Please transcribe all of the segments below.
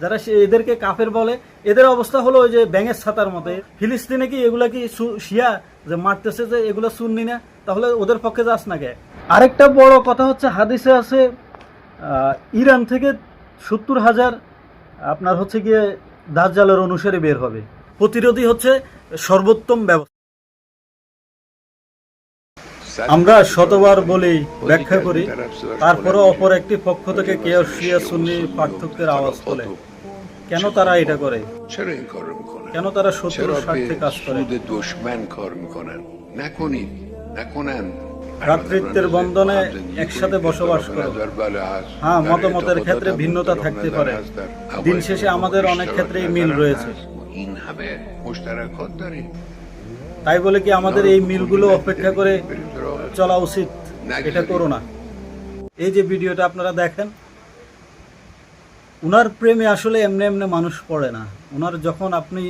যারা এদেরকে কাফের বলে, এদের অবস্থা হলো ওই যে ব্যাঙের ছাতার মতো ফিলিস্তিনে কি এগুলা কি শিয়া যে মারতেছে যে এগুলো শুননি না? তাহলে ওদের পক্ষে যাস না কে? আরেকটা বড় কথা হচ্ছে, হাদিসে আছে ইরান থেকে সত্তর হাজার, আপনার হচ্ছে গিয়ে দাজ্জালের অনুসারে বের হবে। প্রতিরোধী হচ্ছে সর্বোত্তম ব্যবস্থা। আমরা শতবার বলি, ব্যাখ্যা করি তারপরে অপর একটি পক্ষ থেকে কেউ শিয়া সুন্নি পার্থক্যের আওয়াজ তোলে। কেন তারা এটা করে? কেন তারা শত্রুর স্বার্থে কাজ করে? ভ্রাতৃত্বের বন্ধনে একসাথে বসবাস করে হ্যাঁ মতামতের ক্ষেত্রে ভিন্নতা থাকতে পারে। দিন শেষে আমাদের অনেক ক্ষেত্রেই মিল রয়েছে। তাই বলে কি আমাদের এই মিলগুলো অপেক্ষা করে চলা উচিত? এটা করো না। এই যে ভিডিওটা আপনারা দেখেন উনার প্রেমে আসলে এমনি এমনি মানুষ পড়ে না। ওনার যখন আপনি,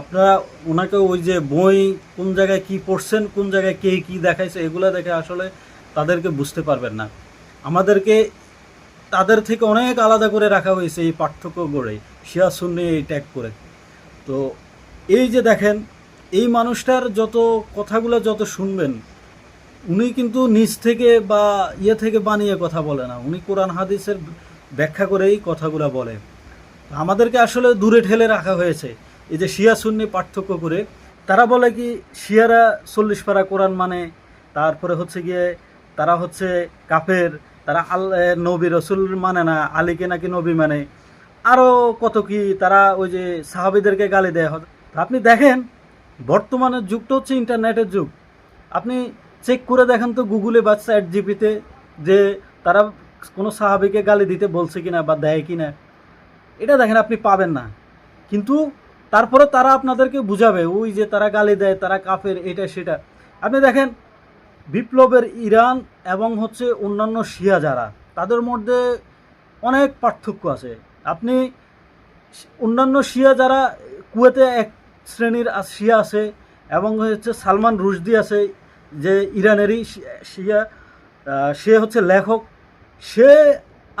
আপনারা ওনাকে ওই যে বই কোন জায়গায় কি পড়ছেন, কোন জায়গায় কে কি দেখাইছে, এগুলো দেখে আসলে তাদেরকে বুঝতে পারবেন না। আমাদেরকে তাদের থেকে অনেক আলাদা করে রাখা হয়েছে এই পার্থক্য গড়ে শিয়া শূন্য এই ট্যাগ করে। তো এই যে দেখেন, এই মানুষটার যত কথাগুলো যত শুনবেন, উনি কিন্তু নিজ থেকে বা ইয়ে থেকে বানিয়ে কথা বলে না। উনি কোরআন, হাদিসের ব্যাখ্যা করেই কথাগুলো বলে। আমাদেরকে আসলে দূরে ঠেলে রাখা হয়েছে। এই যে শিয়া সুন্নি পার্থক্য করে, তারা বলে কি শিয়ারা চল্লিশ পারা কোরআন মানে তারপরে হচ্ছে গিয়ে তারা হচ্ছে কাফের, তারা আল নবী রসুল মানে না, আলীকে নাকি নবী মানে। আরও কত কি তারা ওই যে সাহাবিদেরকে গালি দেয়। আপনি দেখেন, বর্তমানের যুগটা হচ্ছে ইন্টারনেটের যুগ। আপনি চেক করে দেখেন তো গুগলে বা চ্যাট জিপিতে যে তারা কোনো সাহাবিকে গালি দিতে বলছে কিনা বা দেয় কিনা, এটা দেখেন আপনি পাবেন না। কিন্তু তারপরে তারা আপনাদেরকে বুঝাবে, ওই যে তারা গালি দেয়, তারা কাফের, এটা সেটা। আপনি দেখেন, বিপ্লবের ইরান এবং হচ্ছে অন্যান্য শিয়া যারা, তাদের মধ্যে অনেক পার্থক্য আছে। আপনি অন্যান্য শিয়া যারা, কুয়েতে এক শ্রেণির শিয়া আছে এবং হচ্ছে সালমান রুশদি আছে, যে ইরানেরই শিয়া সে হচ্ছে লেখক। সে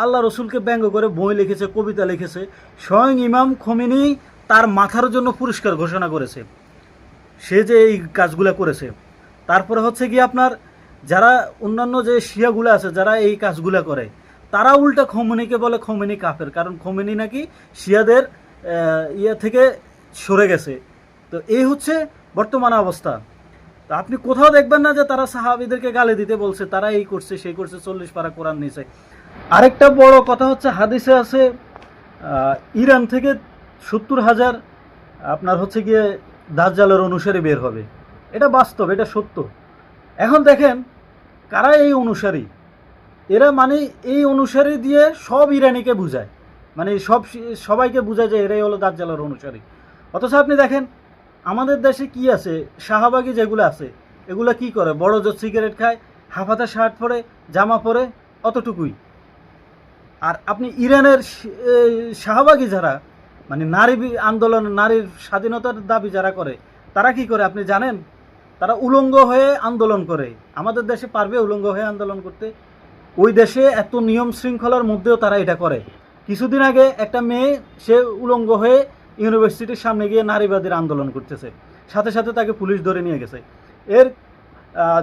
আল্লাহ রসুলকে ব্যঙ্গ করে বই লিখেছে, কবিতা লিখেছে। স্বয়ং ইমাম খমিনি তার মাথার জন্য পুরস্কার ঘোষণা করেছে। সে যে এই কাজগুলো করেছে। তারপরে হচ্ছে কি আপনার, যারা অন্যান্য যে শিয়াগুলো আছে, যারা এই কাজগুলো করে, তারা উল্টা খমিনিকে বলে খমিনি কাফের। কারণ খমিনি নাকি শিয়াদের ইয়ে থেকে সরে গেছে। তো এই হচ্ছে বর্তমান অবস্থা। আপনি কোথাও দেখবেন না যে তারা সাহাবিদেরকে গালি দিতে বলছে, তারা এই করছে, সেই করছে, চল্লিশ পারা কোরআন নিছে আরেকটা বড় কথা হচ্ছে, হাদিসে আছে ইরান থেকে সত্তর হাজার, আপনার হচ্ছে গিয়ে দাজ্জালের অনুসারী বের হবে। এটা বাস্তব, এটা সত্য। এখন দেখেন, কারা এই অনুসারী? এরা মানে এই অনুসারী দিয়ে সব ইরানিকে বুঝায়। মানে সব সবাইকে বুঝায় যে এরাই হলো দাজ্জালের অনুসারী। অথচ আপনি দেখেন আমাদের দেশে কি আছে? শাহবাগি যেগুলো আছে, এগুলো কি করে? বড় জোর সিগারেট খায়, হাফাতা শার্ট পরে, জামা পরে, অতটুকুই। আর আপনি ইরানের শাহবাগী যারা মানে নারী আন্দোলন, নারীর স্বাধীনতার দাবি যারা করে, তারা কি করে? আপনি জানেন? তারা উলঙ্গ হয়ে আন্দোলন করে। আমাদের দেশে পারবে উলঙ্গ হয়ে আন্দোলন করতে? ওই দেশে এত নিয়ম শৃঙ্খলার মধ্যেও তারা এটা করে। কিছুদিন আগে একটা মেয়ে, সে উলঙ্গ হয়ে ইউনিভার্সিটির সামনে গিয়ে নারীবাদীর আন্দোলন করতেছে। সাথে সাথে তাকে পুলিশ ধরে নিয়ে গেছে। এর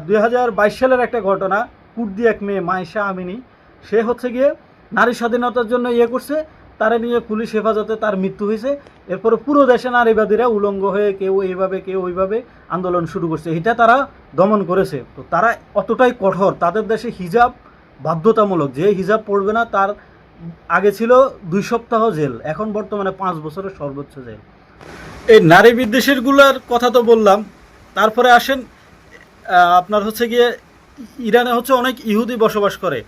দুই হাজার বাইশ সালের একটা ঘটনা, কুর্দি এক মেয়ে মাইশা আমিনী, সে হচ্ছে গিয়ে নারী স্বাধীনতার জন্য ইয়ে করছে, তারা নিয়ে পুলিশ হেফাজতে তার মৃত্যু হয়েছে। এরপরে পুরো দেশে নারীবাদীরা উলঙ্গ হয়ে কেউ এইভাবে, কেউ ওইভাবে আন্দোলন শুরু করছে। এটা তারা দমন করেছে। তো তারা অতটাই কঠোর। তাদের দেশে হিজাব বাধ্যতামূলক। যে হিজাব পড়বে না, তার আগে ছিল দুই সপ্তাহ জেল, এখন বর্তমানে পাঁচ বছরের সর্বোচ্চ জেল। এই নারী বিদ্বেষেরগুলার কথা তো বললাম, তারপরে আসেন আপনার হচ্ছে গিয়ে, ইরানে হচ্ছে অনেক ইহুদি বসবাস করে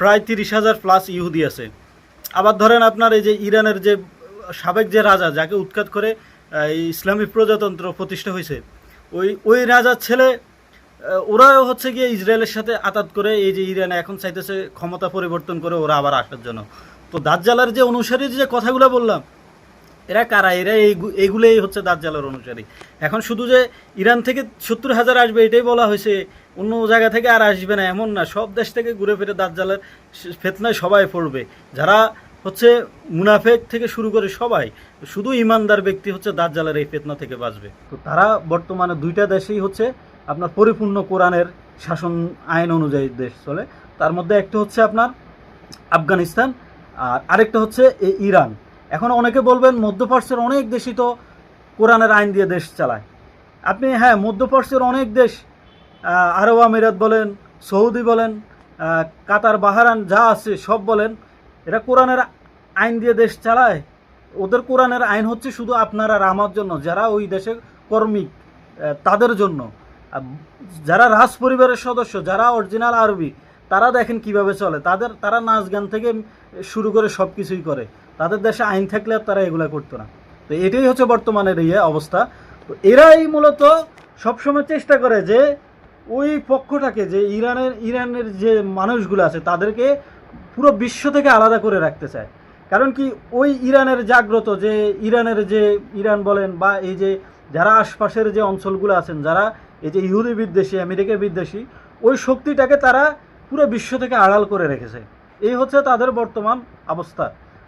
প্রায় তিরিশ হাজার প্লাস ইহুদি আছে। আবার ধরেন আপনার এই যে ইরানের যে সাবেক যে রাজা, যাকে উৎখাত করে ইসলামী প্রজাতন্ত্র প্রতিষ্ঠা হয়েছে, ওই ওই রাজার ছেলে ওরাও হচ্ছে গিয়ে ইসরায়েলের সাথে আতাত করে এই যে ইরানে এখন চাইতেছে ক্ষমতা পরিবর্তন করে ওরা আবার আসার জন্য। তো দাজ্জালার যে অনুসারী যে কথাগুলো বললাম, এরা কারা? এরা এইগু- এইগুলোই হচ্ছে দাজ্জালের অনুসারী। এখন শুধু যে ইরান থেকে সত্তর হাজার আসবে এটাই বলা হয়েছে, অন্য জায়গা থেকে আর আসবে না, এমন না। সব দেশ থেকে ঘুরে ফিরে দাজ্জালের ফেতনায় সবাই পড়বে। যারা হচ্ছে মুনাফেক থেকে শুরু করে সবাই, শুধু ইমানদার ব্যক্তি হচ্ছে দাজ্জালের এই ফেতনা থেকে বাঁচবে। তো তারা বর্তমানে দুইটা দেশেই হচ্ছে আপনার পরিপূর্ণ কোরআনের শাসন আইন অনুযায়ী দেশ চলে। তার মধ্যে একটা হচ্ছে আপনার আফগানিস্তান আর আরেকটা হচ্ছে এই ইরান। এখন অনেকে বলবেন মধ্যপ্রাচ্যের অনেক দেশই তো কোরআনের আইন দিয়ে দেশ চালায়। আপনি হ্যাঁ মধ্যপ্রাচ্যের অনেক দেশ আরব আমিরাত বলেন সৌদি বলেন কাতার বাহারান যা আছে সব বলেন এরা কোরআনের আইন দিয়ে দেশ চালায়। ওদের কোরআনের আইন হচ্ছে শুধু আপনার আর আমার জন্য যারা ওই দেশের কর্মিক আহ, তাদের জন্য। যারা রাজ পরিবারের সদস্য, যারা অরিজিনাল আরবি, তারা দেখেন কীভাবে চলে। তাদের, তারা নাচ গান থেকে শুরু করে সব কিছুই করে। তাদের দেশে আইন থাকলে আর তারা এগুলা করতো না। তো এটাই হচ্ছে বর্তমানের ইয়ে অবস্থা। তো এরাই মূলত সবসময় চেষ্টা করে যে ওই পক্ষটাকে, যে ইরানের ইরানের যে মানুষগুলো আছে, তাদেরকে পুরো বিশ্ব থেকে আলাদা করে রাখতে চায়। কারণ কি, ওই ইরানের জাগ্রত যে, ইরানের যে, ইরান বলেন বা এই যে, যারা আশপাশের যে অঞ্চলগুলো আছেন, যারা এই যে ইহুদি বিদ্বেষী, আমেরিকা বিদ্বেষী, ওই শক্তিটাকে তারা পুরো বিশ্ব থেকে আড়াল করে রেখেছে। এই হচ্ছে তাদের বর্তমান অবস্থা।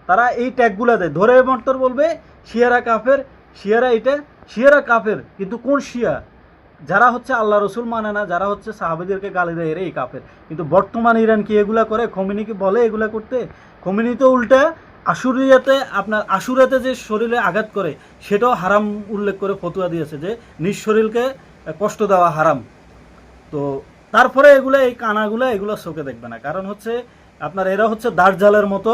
তারা এই ট্যাগগুলো দেয়। ধরে মন্তর বলবে, শিয়ারা কাফের, শিয়ারা এটা, শিয়ারা কাফের, কিন্তু কোন শিয়া? যারা হচ্ছে আল্লাহ রসুল মানে না, যারা হচ্ছে সাহাবিদেরকে গালি দেয় এই কাফের। কিন্তু বর্তমান ইরান কি এগুলা করে? খমিনি কি বলে এগুলা করতে? খমিনি তো উল্টা আশুরিয়াতে আপনার আশুরাতে যে শরীরে আঘাত করে, সেটাও হারাম উল্লেখ করে ফতুয়া দিয়েছে যে নিজ শরীরকে কষ্ট দেওয়া হারাম। তো তারপরে এগুলো, এই কানাগুলো, এগুলো চোখে দেখবে না। কারণ হচ্ছে, আপনার এরা হচ্ছে দাঁড়জালের মতো।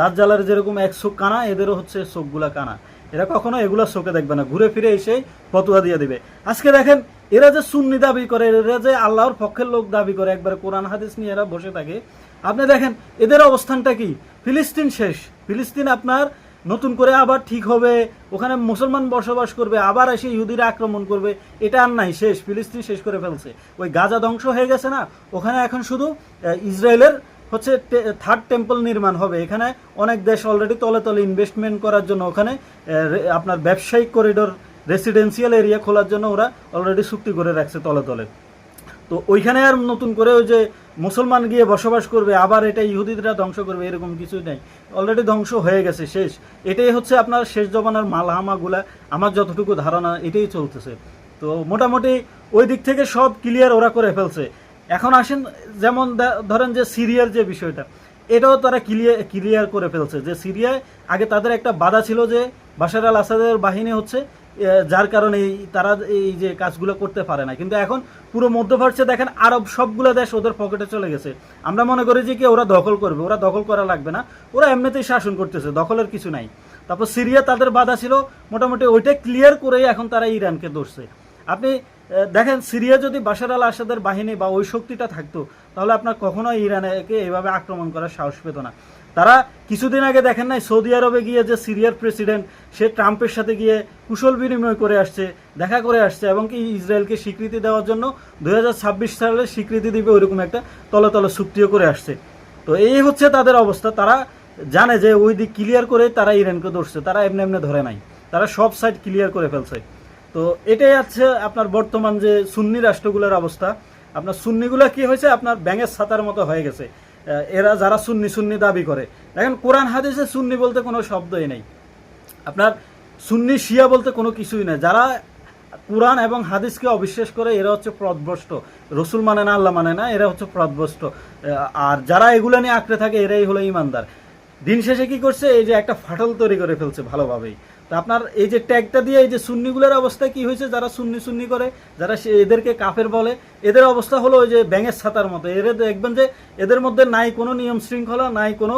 দাঁড়জালের যেরকম এক চোখ কানা, এদেরও হচ্ছে চোখগুলা কানা। এরা কখনো এগুলো চোখে দেখবে না। ঘুরে ফিরে এসে ফতুয়া দিয়ে দিবে। আজকে দেখেন, এরা যে সুন্নি দাবি করে, এরা যে আল্লাহর পক্ষের লোক দাবি করে, একবারে কোরআন হাদিস নিয়ে এরা বসে থাকে আপনি দেখেন, এদের অবস্থানটা কি? ফিলিস্তিন শেষ। ফিলিস্তিন আপনার নতুন করে আবার ঠিক হবে, ওখানে মুসলমান বসবাস করবে, আবার এসে ইহুদিরা আক্রমণ করবে, এটা আর নাই, শেষ, ফিলিস্তিন শেষ করে ফেলছে। ওই গাজা ধ্বংস হয়ে গেছে না? ওখানে এখন শুধু ইসরায়েলের হচ্ছে থার্ড টেম্পল নির্মাণ হবে। এখানে অনেক দেশ অলরেডি তলে তলে ইনভেস্টমেন্ট করার জন্য ওখানে আপনার ব্যবসায়িক করিডোর রেসিডেন্সিয়াল এরিয়া খোলার জন্য ওরা অলরেডি চুক্তি করে রাখছে তলে তলে। তো ওইখানে আর নতুন করে ওই যে মুসলমান গিয়ে বসবাস করবে, আবার এটা ইহুদিরা ধ্বংস করবে, এরকম কিছুই নেই। অলরেডি ধ্বংস হয়ে গেছে, শেষ। এটাই হচ্ছে আপনার শেষ জমানার মালহামাগুলা আমার যতটুকু ধারণা, এটাই চলতেছে। তো মোটামুটি ওই দিক থেকে সব ক্লিয়ার ওরা করে ফেলছে। এখন আসেন, যেমন ধরেন যে সিরিয়ার যে বিষয়টা, এটাও তারা ক্লিয়ার ক্লিয়ার করে ফেলছে যে সিরিয়ায় আগে তাদের একটা বাধা ছিল যে বাশার আল আসাদের বাহিনী হচ্ছে যার কারণে তারা এই যে কাজগুলো করতে পারে না। কিন্তু এখন পুরো মধ্যপ্রাচ্যে দেখেন আরব সবগুলো দেশ ওদের পকেটে চলে গেছে। আমরা মনে করি যে কি ওরা দখল করবে, ওরা দখল করা লাগবে না। ওরা এমনিতেই শাসন করতেছে, দখলের কিছু নাই। তারপর সিরিয়া তাদের বাধা ছিল, মোটামুটি ওইটা ক্লিয়ার করেই এখন তারা ইরানকে ধরছে। আপনি দেখেন সিরিয়া যদি বাশার আল আসাদের বাহিনী বা ওই শক্তিটা থাকতো, তাহলে আপনার কখনোই ইরানকে এইভাবে আক্রমণ করার সাহস পেত না। তারা কিছুদিন আগে দেখেন নাই, সৌদি আরবে গিয়ে যে সিরিয়ার প্রেসিডেন্ট, সে ট্রাম্পের সাথে গিয়ে কুশল বিনিময় করে আসছে, দেখা করে আসছে, এবং কি ইসরায়েলকে স্বীকৃতি দেওয়ার জন্য দু হাজার ছাব্বিশ সালে স্বীকৃতি দিবে, ওইরকম একটা তলে তলে চুক্তিও করে আসছে। তো এই হচ্ছে তাদের অবস্থা, তারা জানে যে ওই দিক ক্লিয়ার করে তারা ইরানকে ধরছে, তারা এমনি এমনি ধরে নাই, তারা সব সাইড ক্লিয়ার করে ফেলছে। তো এটাই আছে আপনার বর্তমান যে সুন্নি রাষ্ট্রগুলোর অবস্থা, আপনার সুন্নিগুলো কি হয়েছে? আপনার ব্যাঙের ছাতার মতো হয়ে গেছে। এরা যারা সুন্নি সুন্নি দাবি করে। দেখেন, কোরআন, হাদিসে সুন্নি বলতে কোনো শব্দই নেই। আপনার সুন্নি শিয়া বলতে কোনো কিছুই নেই। যারা কোরআন এবং হাদিসকে অবিশ্বাস করে, এরা হচ্ছে প্রদভ্রষ্ট। রসুল মানে না, আল্লাহ মানে না, এরা হচ্ছে প্রদভ্রষ্ট। আর যারা এগুলো নিয়ে আঁকড়ে থাকে, এরাই হলো ইমানদার। দিন শেষে কি করছে? এই যে একটা ফাটল তৈরি করে ফেলছে ভালোভাবেই। তো আপনার এই যে ট্যাগটা দিয়ে এই যে সুন্নিগুলোর অবস্থা কি হয়েছে? যারা সুন্নি সুন্নি করে, যারা এদেরকে কাফের বলে, এদের অবস্থা হলো ওই যে ব্যাঙের ছাতার মতো। এর দেখবেন যে এদের মধ্যে নাই কোনো নিয়ম শৃঙ্খলা, নাই কোনো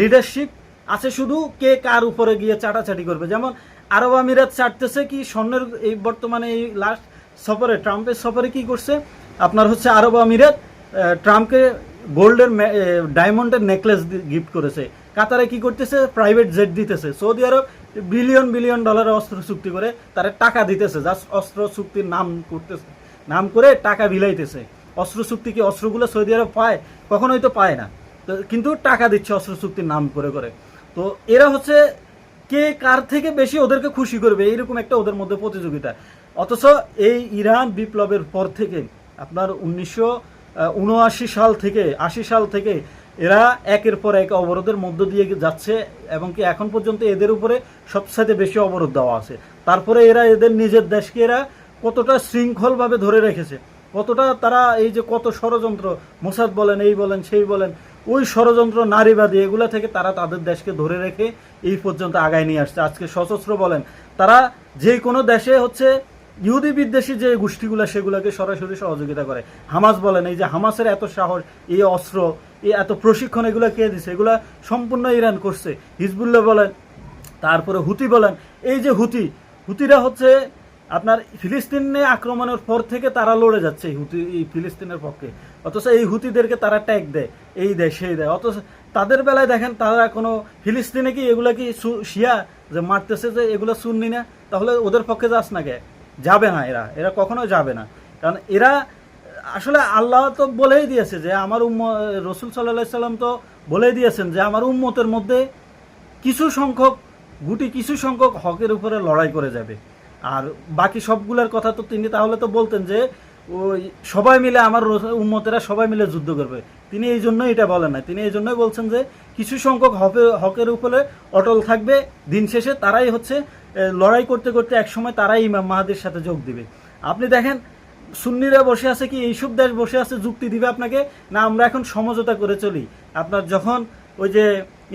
লিডারশিপ আছে শুধু কে কার উপরে গিয়ে চাটাচাটি করবে। যেমন আরব আমিরাত চাটতেছে কি, স্বর্ণের এই বর্তমানে এই লাস্ট সফরে, ট্রাম্পের সফরে কি করছে? আপনার হচ্ছে আরব আমিরাত ট্রাম্পকে গোল্ডের ডায়মন্ডের নেকলেস গিফট করেছে। কাতারে কি করতেছে? প্রাইভেট জেট দিতেছে। সৌদি আরব বিলিয়ন বিলিয়ন ডলারের অস্ত্র চুক্তি করে তারা টাকা দিতেছে জাস্ট অস্ত্র চুক্তির নাম করতেছে। নাম করে টাকা বিলাইতেছে। অস্ত্র চুক্তি কি অস্ত্রগুলো সৌদি আরব পায়? কখনোই তো পায় না। তো কিন্তু টাকা দিচ্ছে অস্ত্র চুক্তির নাম করে করে। তো এরা হচ্ছে কে কার থেকে বেশি ওদেরকে খুশি করবে, এইরকম একটা ওদের মধ্যে প্রতিযোগিতা। অথচ এই ইরান বিপ্লবের পর থেকে, আপনার উনিশশো উনআশি সাল থেকে, আশি সাল থেকে এরা একের পর এক অবরোধের মধ্য দিয়ে যাচ্ছে এবং কি এখন পর্যন্ত এদের উপরে সবচাইতে বেশি অবরোধ দেওয়া আছে। তারপরে এরা এদের নিজের দেশকে এরা কতটা শৃঙ্খলভাবে ধরে রেখেছে, কতটা তারা এই যে কত ষড়যন্ত্র, মোসাদ বলেন, এই বলেন, সেই বলেন, ওই ষড়যন্ত্র, নারীবাদী, এগুলো থেকে তারা তাদের দেশকে ধরে রেখে এই পর্যন্ত আগায় নিয়ে আসছে। আজকে সশস্ত্র বলেন, তারা যে কোনো দেশে হচ্ছে ইহুদি বিদ্বেষী যে গোষ্ঠীগুলো, সেগুলোকে সরাসরি সহযোগিতা করে। হামাস বলেন, এই যে হামাসের এত সাহস, এই অস্ত্র এত প্রশিক্ষণ এগুলো কে দিছে? এগুলা সম্পূর্ণ ইরান করছে। হিজবুল্লাহ বলেন, তারপরে হুতি বলেন। এই যে হুতি, হুতিরা হচ্ছে আপনার ফিলিস্তিনে আক্রমণের পর থেকে তারা লড়ে যাচ্ছে এই হুতি, এই ফিলিস্তিনের পক্ষে। অথচ এই হুতিদেরকে তারা ট্যাগ দেয়, এই দেয়, সেই দেয়। অথচ তাদের বেলায় দেখেন, তারা কোনো ফিলিস্তিনে কি এগুলা কি শিয়া যে মারতেছে যে এগুলো শুননি না? তাহলে ওদের পক্ষে যাস না কে? যাবে না এরা এরা কখনো যাবে না। কারণ এরা আসলে আল্লাহ তো বলেই দিয়েছে যে আমার উম্ম, রসুল সাল্লাহ সাল্লাম তো বলেই দিয়েছেন যে আমার উম্মতের মধ্যে কিছু সংখ্যক গুটি, কিছু সংখ্যক হকের উপরে লড়াই করে যাবে। আর বাকি সবগুলোর কথা তো তিনি তাহলে তো বলতেন যে ওই সবাই মিলে আমার উম্মতেরা সবাই মিলে যুদ্ধ করবে। তিনি এই জন্য এটা বলেন না তিনি এই জন্যই বলছেন যে কিছু সংখ্যক হকে, হকের উপরে অটল থাকবে, দিন শেষে তারাই হচ্ছে লড়াই করতে করতে একসময় তারাই ইমাম মাহাদির সাথে যোগ দিবে। আপনি দেখেন সুন্নিরা বসে আছে কি, এইসব দেশ বসে আছে, যুক্তি দিবে আপনাকে? না, আমরা এখন সমঝোতা করে চলি। আপনার যখন ওই যে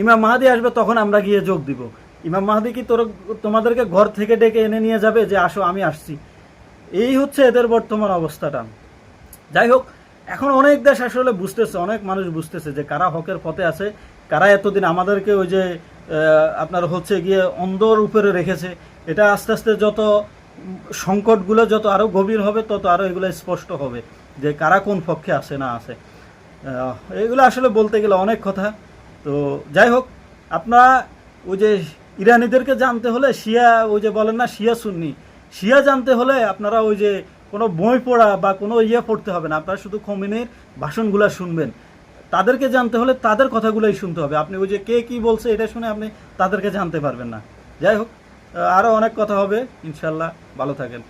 ইমাম মাহাদি আসবে, তখন আমরা গিয়ে যোগ দিব। ইমাম মাহাদি কি তোর তোমাদেরকে ঘর থেকে ডেকে এনে নিয়ে যাবে যে, আসো, আমি আসছি এই হচ্ছে এদের বর্তমান অবস্থাটা। যাই হোক, এখন অনেক দেশ আসলে বুঝতেছে, অনেক মানুষ বুঝতেছে যে কারা হকের পথে আছে, কারা এতদিন আমাদেরকে ওই যে আপনার হচ্ছে গিয়ে অন্ধর উপরে রেখেছে। এটা আস্তে আস্তে যত সংকটগুলো যত আরও গভীর হবে, তত আরও এগুলো স্পষ্ট হবে যে কারা কোন পক্ষে আছে, না আছে। এগুলো আসলে বলতে গেলে অনেক কথা। তো যাই হোক, আপনারা ওই যে ইরানিদেরকে জানতে হলে শিয়া, ওই যে বলেন না, শিয়া সুন্নি। শিয়া জানতে হলে আপনারা ওই যে কোনো বই পড়া বা কোনো ইয়ে পড়তে হবে না। আপনারা শুধু খমিনের ভাষণগুলো শুনবেন। তাদেরকে জানতে হলে তাদের কথাগুলোই শুনতে হবে। আপনি ওই যে কে কি বলছে, এটা শুনে আপনি তাদেরকে জানতে পারবেন না। যাই হোক। আরও অনেক কথা হবে ইনশাল্লাহ। ভালো থাকেন।